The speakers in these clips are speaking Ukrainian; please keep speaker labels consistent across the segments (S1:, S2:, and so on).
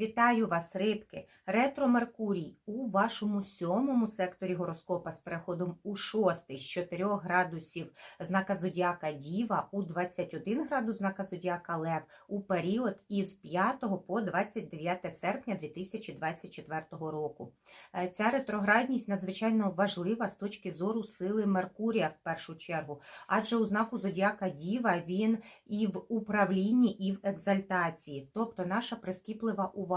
S1: Вітаю вас, рибки! Ретро Меркурій у вашому сьомому секторі гороскопа з переходом у шостий з 4 градусів знака Зодіака Діва у 21 градус знака Зодіака Лев у період із 5 по 29 серпня 2024 року. Е, Ця ретроградність надзвичайно важлива з точки зору сили Меркурія в першу чергу, адже у знаку Зодіака Діва він і в управлінні, і в екзальтації, тобто наша прискіплива увага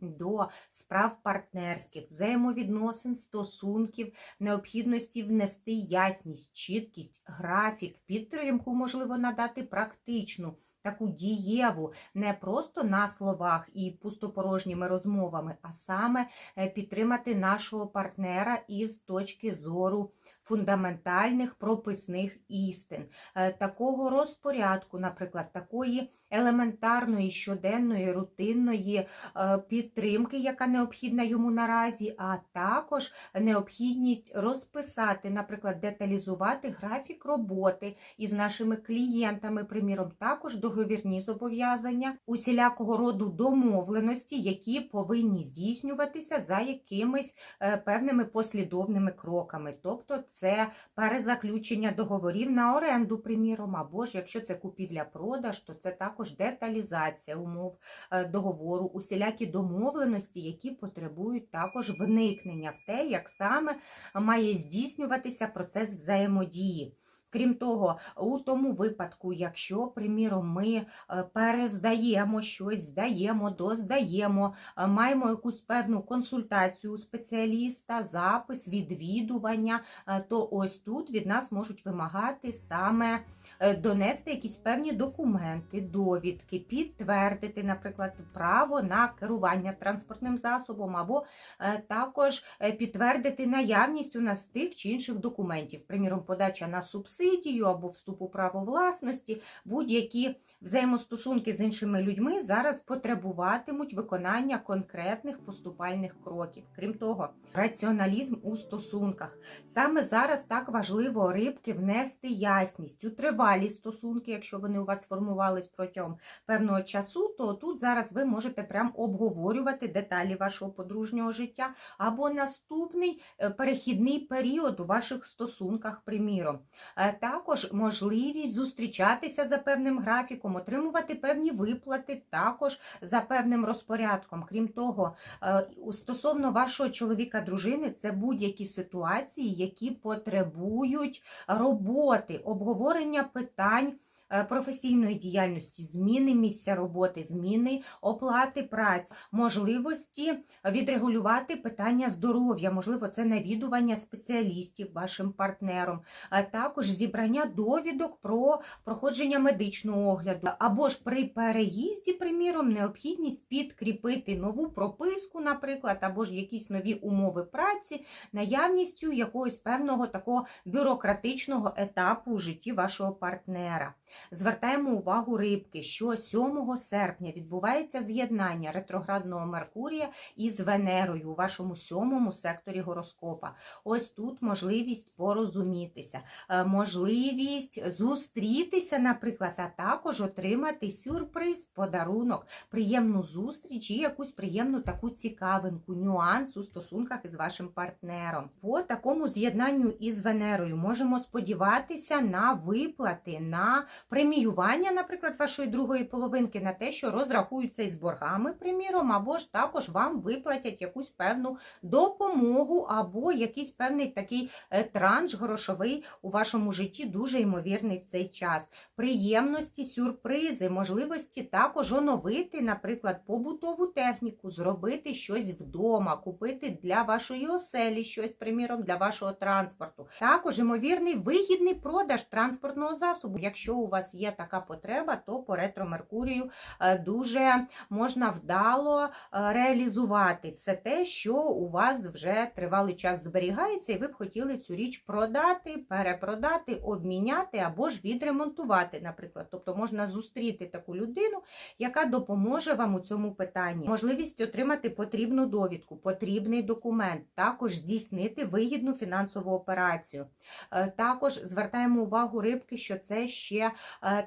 S1: до справ партнерських, взаємовідносин, стосунків, необхідності внести ясність, чіткість, графік, підтримку можливо надати практичну. Таку дієву не просто на словах і пустопорожніми розмовами, а саме е, підтримати нашого партнера із точки зору фундаментальних прописних істин, Е, такого розпорядку, наприклад, такої елементарної щоденної рутинної е, підтримки, яка необхідна йому наразі, а також необхідність розписати, наприклад, деталізувати графік роботи із нашими клієнтами, приміром, також договірні зобов'язання, усілякого роду домовленості, які повинні здійснюватися за якимись е, певними послідовними кроками. Тобто, це перезаключення договорів на оренду, приміром, або ж якщо це купівля-продаж, то це також деталізація умов е, договору, усілякі домовленості, які потребують також вникнення в те, як саме має здійснюватися процес взаємодії. Крім того, у тому випадку, якщо, приміром, ми е, перездаємо щось, здаємо, доздаємо, е, маємо якусь певну консультацію спеціаліста, запис, відвідування, то ось тут від нас можуть вимагати саме донести якісь певні документи, довідки, підтвердити, наприклад, право на керування транспортним засобом, або е, також е, підтвердити наявність у нас тих чи інших документів, приміром, подача на субсидію або вступ у право власності, будь-які взаємостосунки з іншими людьми зараз потребуватимуть виконання конкретних поступальних кроків. Крім того, раціоналізм у стосунках. Саме зараз так важливо рибки внести ясність у тривалі стосунки, якщо вони у вас сформувались протягом певного часу, то тут зараз ви можете прям обговорювати деталі вашого подружнього життя або наступний е, перехідний період у ваших стосунках, приміром. Е, Також можливість зустрічатися за певним графіком, отримувати певні виплати також за певним розпорядком. Крім того, е, стосовно вашого чоловіка, дружини, це будь-які ситуації, які потребують роботи, обговорення питань. Е, Професійної діяльності, зміни місця роботи, зміни оплати праці, можливості відрегулювати питання здоров'я, можливо, це навідування спеціалістів вашим партнером, а також зібрання довідок про проходження медичного огляду, або ж при переїзді, приміром, необхідність підкріпити нову прописку, наприклад, або ж якісь нові умови праці, наявністю якогось певного такого бюрократичного етапу у житті вашого партнера. Звертаємо увагу рибки, що 7 серпня відбувається з'єднання ретроградного Меркурія із Венерою у вашому сьомому секторі гороскопа. Ось тут можливість порозумітися, е, можливість зустрітися, наприклад, а також отримати сюрприз, подарунок, приємну зустріч і якусь приємну таку цікавинку, нюанс у стосунках із вашим партнером. По такому з'єднанню із Венерою можемо сподіватися на виплати, на преміювання, наприклад, вашої другої половинки, на те, що розрахуються із боргами, приміром, або ж також вам виплатять якусь певну допомогу, або якийсь певний такий е, транш грошовий у вашому житті, дуже ймовірний в цей час. Приємності, сюрпризи, можливості також оновити, наприклад, побутову техніку, зробити щось вдома, купити для вашої оселі щось, приміром, для вашого транспорту. Також ймовірний вигідний продаж транспортного засобу. Якщо у вас є така потреба, то по ретро Меркурію е, дуже можна вдало е, реалізувати все те, що у вас вже тривалий час зберігається, і ви б хотіли цю річ продати, перепродати, обміняти або ж відремонтувати, наприклад. Тобто можна зустріти таку людину, яка допоможе вам у цьому питанні. Можливість отримати потрібну довідку, потрібний документ, також здійснити вигідну фінансову операцію. Е, Також звертаємо увагу рибки, що це ще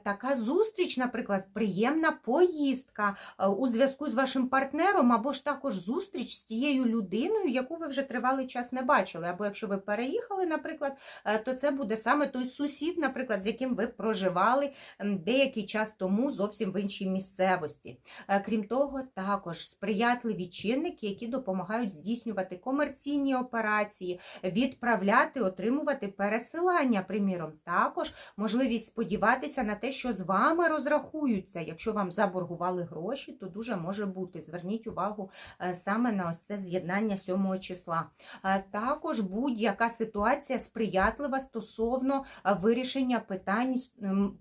S1: така зустріч, наприклад, приємна поїздка е, у зв'язку з вашим партнером, або ж також зустріч з тією людиною, яку ви вже тривалий час не бачили. Або якщо ви переїхали, наприклад, е, то це буде саме той сусід, наприклад, з яким ви проживали деякий час тому зовсім в іншій місцевості. Е, Крім того, також сприятливі чинники, які допомагають здійснювати комерційні операції, відправляти, отримувати пересилання, приміром, також можливість сподіватися на те, що з вами розрахуються. Якщо вам заборгували гроші, то дуже може бути. Зверніть увагу е, саме на ось це з'єднання 7 числа. Е, Також будь-яка ситуація сприятлива стосовно е, вирішення питань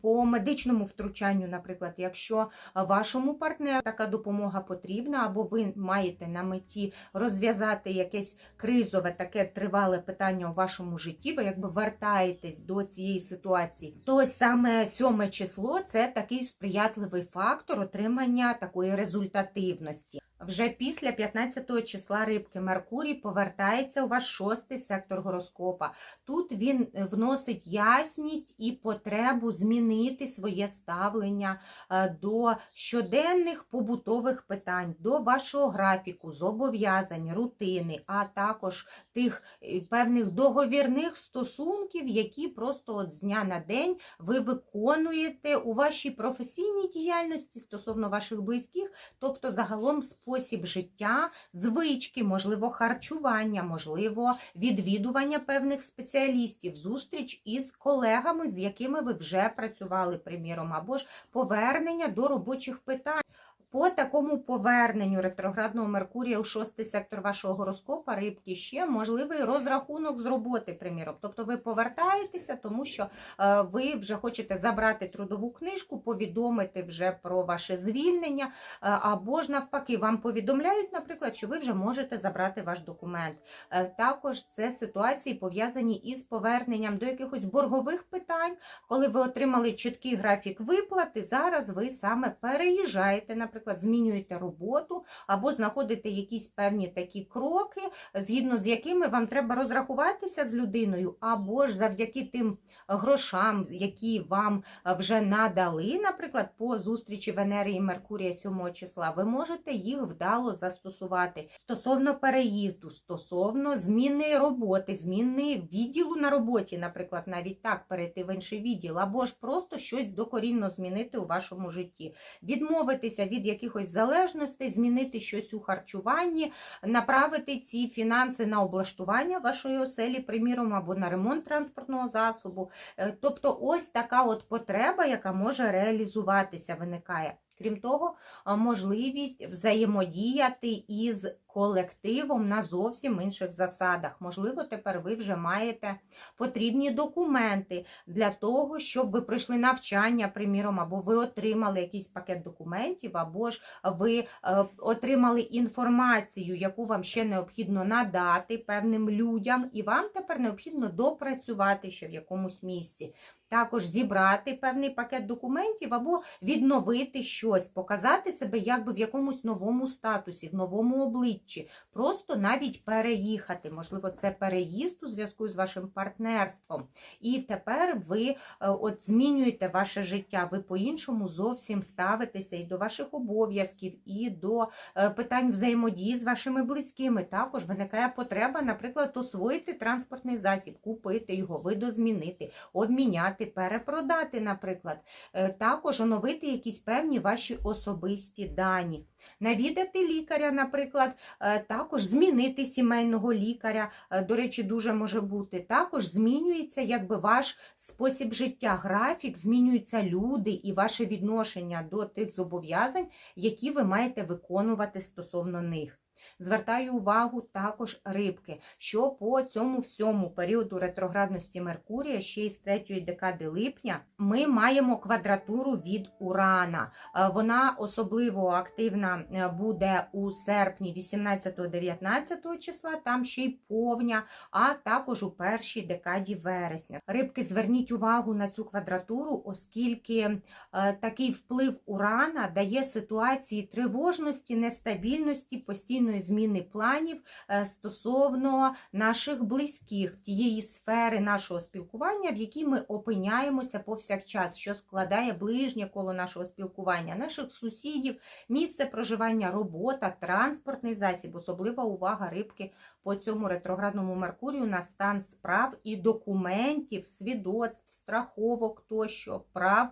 S1: по медичному втручанню, наприклад, якщо вашому партнеру така допомога потрібна, або ви маєте на меті розв'язати якесь кризове, таке тривале питання у вашому житті, ви якби вертаєтесь до цієї ситуації, то саме сьоме число це такий сприятливий фактор отримання такої результативності. Вже після 15 числа рибки Меркурій повертається у ваш шостий сектор гороскопа. Тут він е, вносить ясність і потребу змінити своє ставлення е, до щоденних побутових питань, до вашого графіку, зобов'язань, рутини, а також тих е, певних договірних стосунків, які просто от з дня на день ви виконуєте у вашій професійній діяльності стосовно ваших близьких, тобто загалом спосіб життя, звички, можливо, харчування, можливо, відвідування певних спеціалістів, зустріч із колегами, з якими ви вже працювали, приміром, або ж повернення до робочих питань. По такому поверненню ретроградного Меркурія у шостий сектор вашого гороскопа, рибки ще можливий розрахунок з роботи, приміром. Тобто ви повертаєтеся, тому що е, ви вже хочете забрати трудову книжку, повідомити вже про ваше звільнення, е, або ж навпаки, вам повідомляють, наприклад, що ви вже можете забрати ваш документ. Е, Також це ситуації пов'язані із поверненням до якихось боргових питань, коли ви отримали чіткий графік виплати. Зараз ви саме переїжджаєте, наприклад, змінюєте роботу або знаходите якісь певні такі кроки, згідно з якими вам треба розрахуватися з людиною, або ж завдяки тим грошам, які вам вже надали, наприклад, по зустрічі Венери і Меркурія 7 числа, ви можете їх вдало застосувати. Стосовно переїзду, стосовно зміни роботи, зміни відділу на роботі, наприклад, навіть так перейти в інший відділ, або ж просто щось докорінно змінити у вашому житті, відмовитися від якихось залежностей, змінити щось у харчуванні, направити ці фінанси на облаштування вашої оселі, приміром, або на ремонт транспортного засобу. Е, Тобто, ось така от потреба, яка може реалізуватися, виникає. Крім того, можливість взаємодіяти із колективом на зовсім інших засадах. Можливо, тепер ви вже маєте потрібні документи для того, щоб ви пройшли навчання, приміром, або ви отримали якийсь пакет документів, або ж ви е, отримали інформацію, яку вам ще необхідно надати певним людям, і вам тепер необхідно допрацювати ще в якомусь місці. Також зібрати певний пакет документів або відновити щось, показати себе якби в якомусь новому статусі, в новому обличчі, просто навіть переїхати. Можливо, це переїзд у зв'язку з вашим партнерством. І тепер ви е, от змінюєте ваше життя, ви по-іншому зовсім ставитеся і до ваших обов'язків, і до е, питань взаємодії з вашими близькими. Також виникає потреба, наприклад, освоїти транспортний засіб, купити його, видозмінити, обміняти, перепродати, наприклад. Е, Також оновити якісь певні ваші особисті дані. Навідати лікаря, наприклад, е, також змінити сімейного лікаря, е, до речі, дуже може бути. Також змінюється якби ваш спосіб життя, графік, змінюються люди і ваше відношення до тих зобов'язань, які ви маєте виконувати стосовно них. Звертаю увагу також рибки, що по цьому всьому періоду ретроградності Меркурія, ще й з третьої декади липня, ми маємо квадратуру від Урана. Е, Вона особливо активна е, буде у серпні 18-19 числа, там ще й повня, а також у першій декаді вересня. Рибки, зверніть увагу на цю квадратуру, оскільки е, такий вплив Урана дає ситуації тривожності, нестабільності, постійної зміни планів е, стосовно наших близьких, тієї сфери нашого спілкування, в якій ми опиняємося повсякчас, що складає ближнє коло нашого спілкування, наших сусідів, місце проживання, робота, транспортний засіб, особлива увага рибки по цьому ретроградному Меркурію на стан справ і документів, свідоцтв, страховок тощо, прав.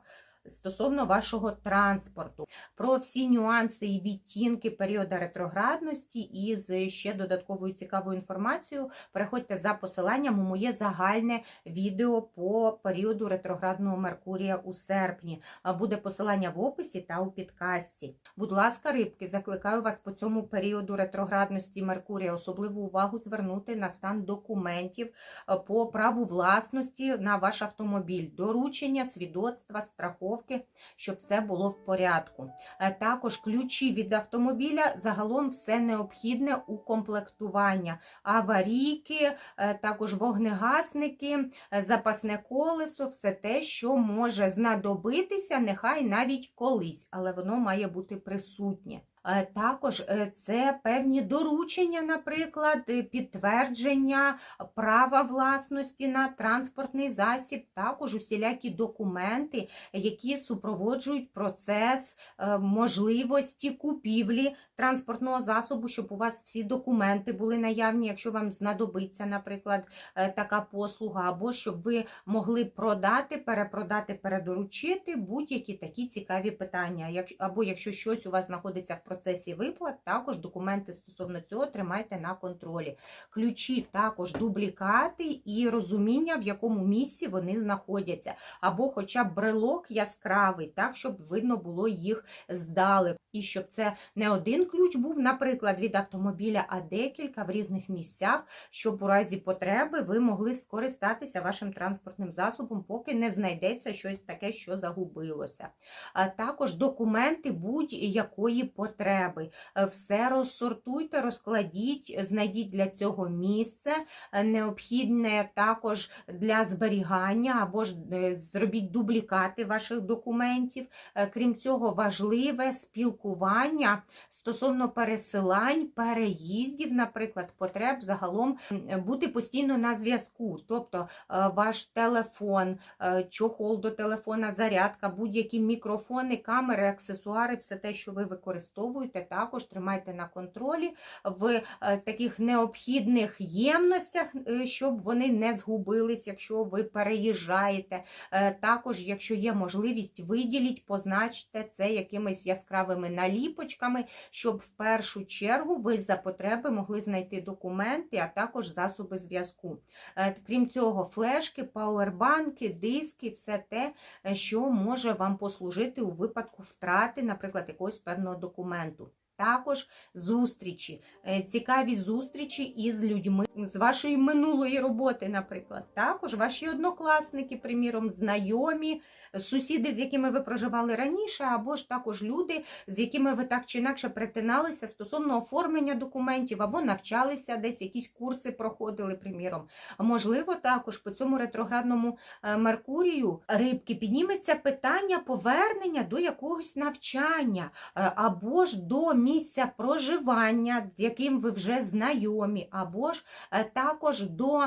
S1: Стосовно вашого транспорту, про всі нюанси і відтінки періоду ретроградності і з ще додатковою цікавою інформацією, переходьте за посиланням у моє загальне відео по періоду ретроградного Меркурія у серпні. Буде посилання в описі та у підкасті. Будь ласка, рибки, закликаю вас по цьому періоду ретроградності Меркурія особливу увагу звернути на стан документів е, по праву власності на ваш автомобіль, доручення, свідоцтва, страховки, щоб все було в порядку. Е, Також ключі від автомобіля, загалом все необхідне у комплектування. Аварійки, е, також вогнегасники, е, запасне колесо, все те, що може знадобитися, нехай навіть колись, але воно має бути присутнє. Е, Також е, це певні доручення, наприклад, е, підтвердження права власності на транспортний засіб, також усілякі документи, які супроводжують процес можливості купівлі транспортного засобу, щоб у вас всі документи були наявні, якщо вам знадобиться, наприклад, така послуга, або щоб ви могли продати, перепродати, передоручити будь-які такі цікаві питання. Або якщо щось у вас знаходиться в процесі виплат, також документи стосовно цього тримайте на контролі. Ключі також дублікати і розуміння, в якому місці вони знаходяться, або хоча б брелок яскравий, так щоб видно було їх здали. І щоб це не один ключ був, наприклад, від автомобіля, а декілька в різних місцях, щоб у разі потреби ви могли скористатися вашим транспортним засобом, поки не знайдеться щось таке, що загубилося. А також документи будь-якої потреби. Е, Все розсортуйте, розкладіть, знайдіть для цього місце, е, необхідне також для зберігання, або ж е, зробіть дублікати ваших документів. Крім цього, важливе спілкування стосовно пересилань, переїздів, наприклад, потреб загалом бути постійно на зв'язку. Тобто ваш телефон, чохол до телефона, зарядка, будь-які мікрофони, камери, аксесуари, все те, що ви використовуєте, також тримайте на контролі в е, таких необхідних ємностях, е, щоб вони не згубились, якщо ви переїжджаєте. Е, Також, якщо є можливість, виділіть, позначте це якимись яскравими наліпочками, щоб в першу чергу ви за потреби могли знайти документи, а також засоби зв'язку. Крім цього, флешки, пауербанки, диски, все те, що може вам послужити у випадку втрати, наприклад, якогось певного документу. Також зустрічі, е, цікаві зустрічі із людьми з вашої минулої роботи, наприклад. Також ваші однокласники, приміром, знайомі, сусіди, з якими ви проживали раніше, або ж також люди, з якими ви так чи інакше перетиналися стосовно оформлення документів, або навчалися десь, якісь курси проходили, приміром. Можливо, також по цьому ретроградному е, Меркурію рибки підніметься питання повернення до якогось навчання е, або ж до місця проживання, з яким ви вже знайомі, або ж е, також до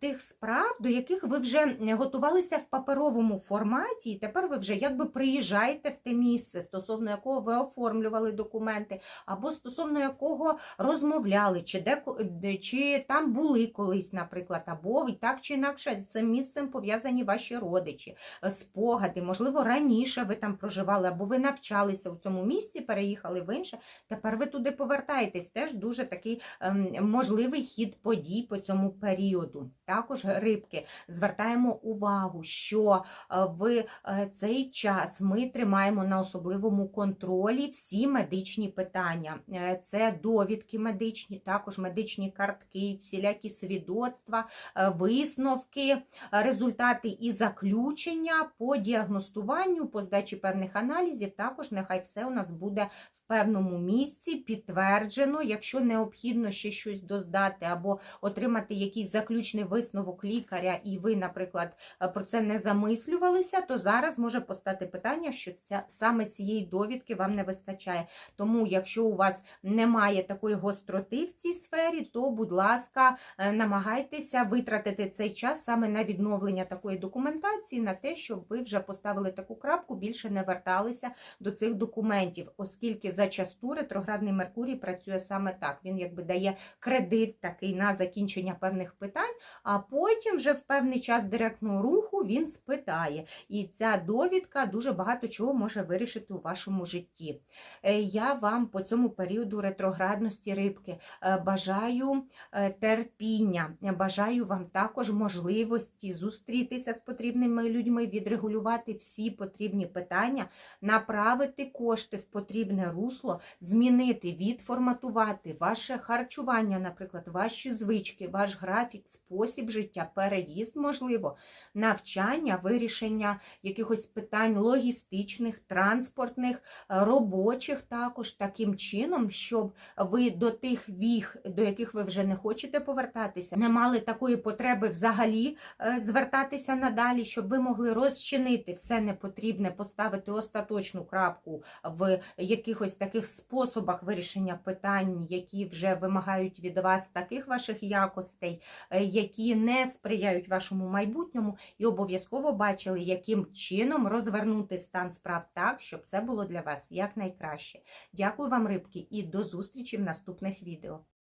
S1: тих справ, до яких ви вже готувалися в паперовому форматі, і тепер ви вже якби приїжджаєте в те місце, стосовно якого ви оформлювали документи, або стосовно якого розмовляли, чи де чи там були колись, наприклад, або так чи інакше з цим місцем пов'язані ваші родичі, е, спогади, можливо, раніше ви там проживали, або ви навчалися у цьому місці, переїхали в інше. Тепер ви туди повертаєтесь. Теж дуже такий ем, можливий хід подій по цьому періоду. Також рибки звертаємо увагу, що е, в е, цей час ми тримаємо на особливому контролі всі медичні питання. Е, Це довідки медичні, також медичні картки, всілякі свідоцтва, висновки, результати і заключення по діагностуванню, по здачі певних аналізів. Також нехай все у нас буде в певному місці підтверджено, якщо необхідно ще щось доздати або отримати якийсь заключний висновок лікаря, і ви, наприклад, е, про це не замислювалися, то зараз може постати питання, що ця, саме цієї довідки вам не вистачає. Тому, якщо у вас немає такої гостроти в цій сфері, то, будь ласка, е, намагайтеся витратити цей час саме на відновлення такої документації, на те, щоб ви вже поставили таку крапку, більше не верталися до цих документів, оскільки зачасту ретроградний Меркурій працює саме так. Він якби дає кредит такий на закінчення певних питань, а потім вже в певний час директного руху він спитає. І ця довідка дуже багато чого може вирішити у вашому житті. Е, Я вам по цьому періоду ретроградності рибки е, бажаю е, терпіння, бажаю вам також можливості зустрітися з потрібними людьми, відрегулювати всі потрібні питання, направити кошти в потрібне русло, змінити, відформатувати ваше харчування, наприклад, ваші звички, ваш графік, спосіб життя, переїзд, можливо, навчання, вирішення якихось питань логістичних, транспортних, е, робочих також таким чином, щоб ви до тих віг, до яких ви вже не хочете повертатися, не мали такої потреби взагалі е, звертатися надалі, щоб ви могли розчинити все непотрібне, поставити остаточну крапку в якихось таких способах вирішення питань, які вже вимагають від вас таких ваших якостей, е, які не сприяють вашому майбутньому, і обов'язково бачили, яким чином розвернути стан справ так, щоб це було для вас якнайкраще. Дякую вам, рибки, і до зустрічі в наступних відео.